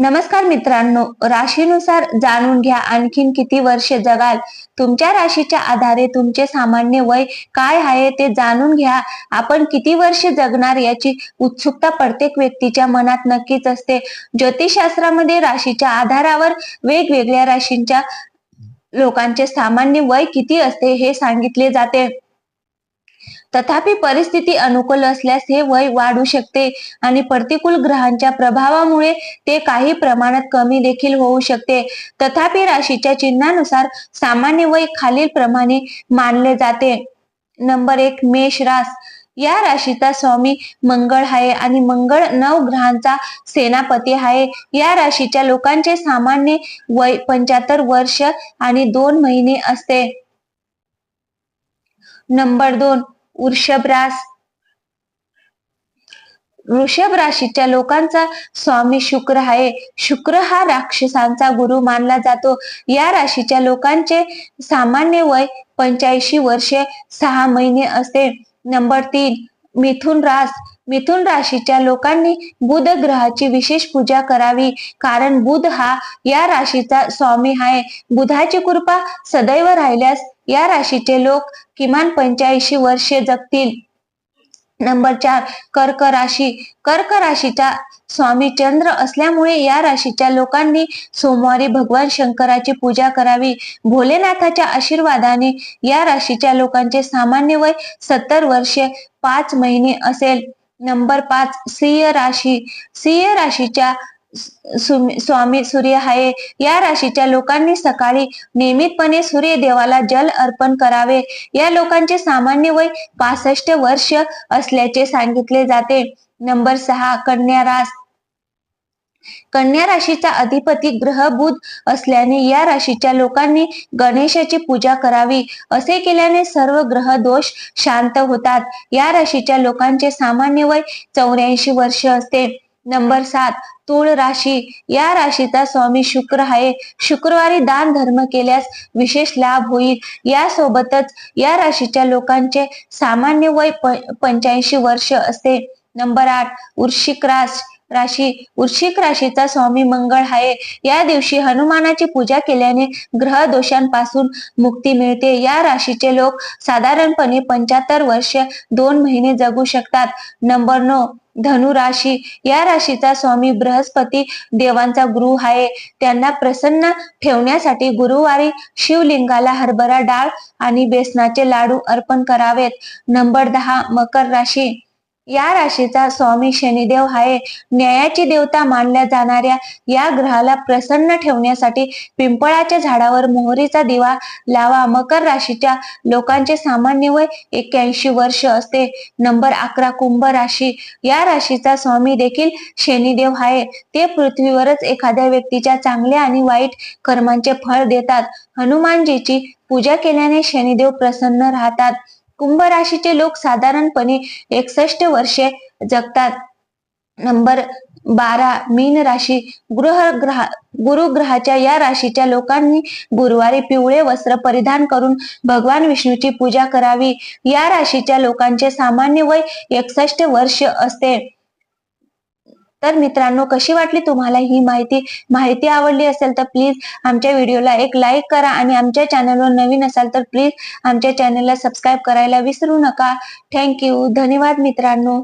नमस्कार मित्रांनो राशीनुसार जाणून घ्या आणखीन किती वर्ष जगाल. तुमच्या राशीच्या आधारे तुमचे सामान्य वय काय आहे ते जाणून घ्या. आपण किती वर्ष जगणार याची उत्सुकता प्रत्येक व्यक्तीच्या मनात नक्कीच असते. ज्योतिषशास्त्रामध्ये राशीच्या आधारावर वेगवेगळ्या राशींच्या लोकांचे सामान्य वय किती असते हे सांगितले जाते. तथापि परिस्थिती अनुकूल असल्यास हे वय वाढू शकते आणि प्रतिकूल ग्रहांच्या प्रभावामुळे ते काही प्रमाणात कमी देखील होऊ शकते. तथापि राशीच्या चिन्हानुसार सामान्य वय खालील प्रमाणे मानले जाते. नंबर एक मेष रास. या राशीचा स्वामी मंगळ आहे आणि मंगळ नव ग्रहांचा सेनापती आहे. या राशीच्या लोकांचे सामान्य वय पंच्याहत्तर वर्ष आणि दोन महिने असते. नंबर दोन वृषभ रास. वृषभ राशीच्या लोकांचा स्वामी शुक्र आहे. शुक्र हा राक्षसांचा गुरु मानला जातो. या राशीच्या लोकांचे सामान्य वय पंच्याऐंशी वर्षे सहा महिने असते. नंबर तीन मिथुन रास. मिथुन राशीच्या लोकांनी बुध ग्रहाची विशेष पूजा करावी. कारण बुध हा या राशीचा स्वामी आहे. बुधाची कृपा सदैव राहिल्यास या राशीचे लोक किमान पंच्याऐंशी वर्षे जगतील. नंबर चार कर्क राशी. कर्क राशीचा स्वामी चंद्र असल्यामुळे या राशीच्या लोकांनी सोमवारी भगवान शंकराची पूजा करावी. भोलेनाथाच्या आशीर्वादाने या राशीच्या लोकांचे सामान्य वय सत्तर वर्षे पाच महिने असेल. नंबर पाच सिंह राशी. सिंह राशीच्या स्वामी सूर्य आहे या राशीच्या लोकांनी सकाळी नियमितपणे सूर्य देवाला जल अर्पण करावे. या लोकांचे सामान्य वय पासष्ट वर्ष असल्याचे सांगितले जाते. नंबर सहा कन्या रास. कन्या राशीचा अधिपती ग्रह बुध असल्याने या राशीच्या लोकांनी गणेशाची पूजा करावी. असे केल्याने सर्व ग्रह दोष शांत होतात. या राशीच्या लोकांचे सामान्य वय चौऱ्याऐंशी वर्ष असते. नंबर सात तुळ राशी. या राशीचा स्वामी शुक्र आहे. शुक्रवारी दान धर्म केल्यास विशेष लाभ होईल. यासोबतच या राशीच्या लोकांचे सामान्य वय पंच्याऐंशी वर्ष असते नंबर आठ वृश्चिक राश राशी. वृश्चिक राशीचा स्वामी मंगळ आहे. या दिवशी हनुमानाची पूजा केल्याने ग्रह दोषांपासून मुक्ती मिळते. या राशीचे लोक साधारणपणे पंच्याहत्तर वर्ष दोन महिने जगू शकतात. नंबर नऊ धनु राशी या राशीचा स्वामी बृहस्पती देवांचा गुरु आहे. त्यांना प्रसन्न ठेवण्यासाठी गुरुवारी शिवलिंगाला हरभरा डाळ आणि बेसनाचे लाडू अर्पण करावेत. नंबर दहा मकर राशी. या राशीचा स्वामी शनिदेव आहे न्यायाची देवता मानल्या जाणाऱ्या या ग्रहाला प्रसन्न ठेवण्यासाठी पिंपळाच्या झाडावर मोहरीचा दिवा लावा. मकर राशीच्या लोकांचे सामान्य वय एक्क्याऐंशी वर्ष असते. नंबर अकरा कुंभ राशी. या राशीचा स्वामी देखील शनिदेव आहे ते पृथ्वीवरच एखाद्या व्यक्तीच्या चांगल्या आणि वाईट कर्मांचे फळ देतात. हनुमानजीची पूजा केल्याने शनिदेव प्रसन्न राहतात. कुंभ राशीचे लोक साधारणपणे एकसष्ट वर्षे जगतात. नंबर बारा मीन राशी गृह ग्रह गुरुग्रहाच्या या राशीच्या लोकांनी गुरुवारी पिवळे वस्त्र परिधान करून भगवान विष्णूची पूजा करावी. या राशीच्या लोकांचे सामान्य वय एकसष्ट वर्ष असते. तर मित्रांनो कशी वाटली तुम्हाला ही माहिती? माहिती आवडली असेल तर प्लीज आमच्या व्हिडिओला एक लाईक करा आणि आमच्या चॅनलवर नवीन असाल तर प्लीज आमच्या चॅनलला सबस्क्राईब करायला विसरू नका. थँक्यू धन्यवाद मित्रांनो.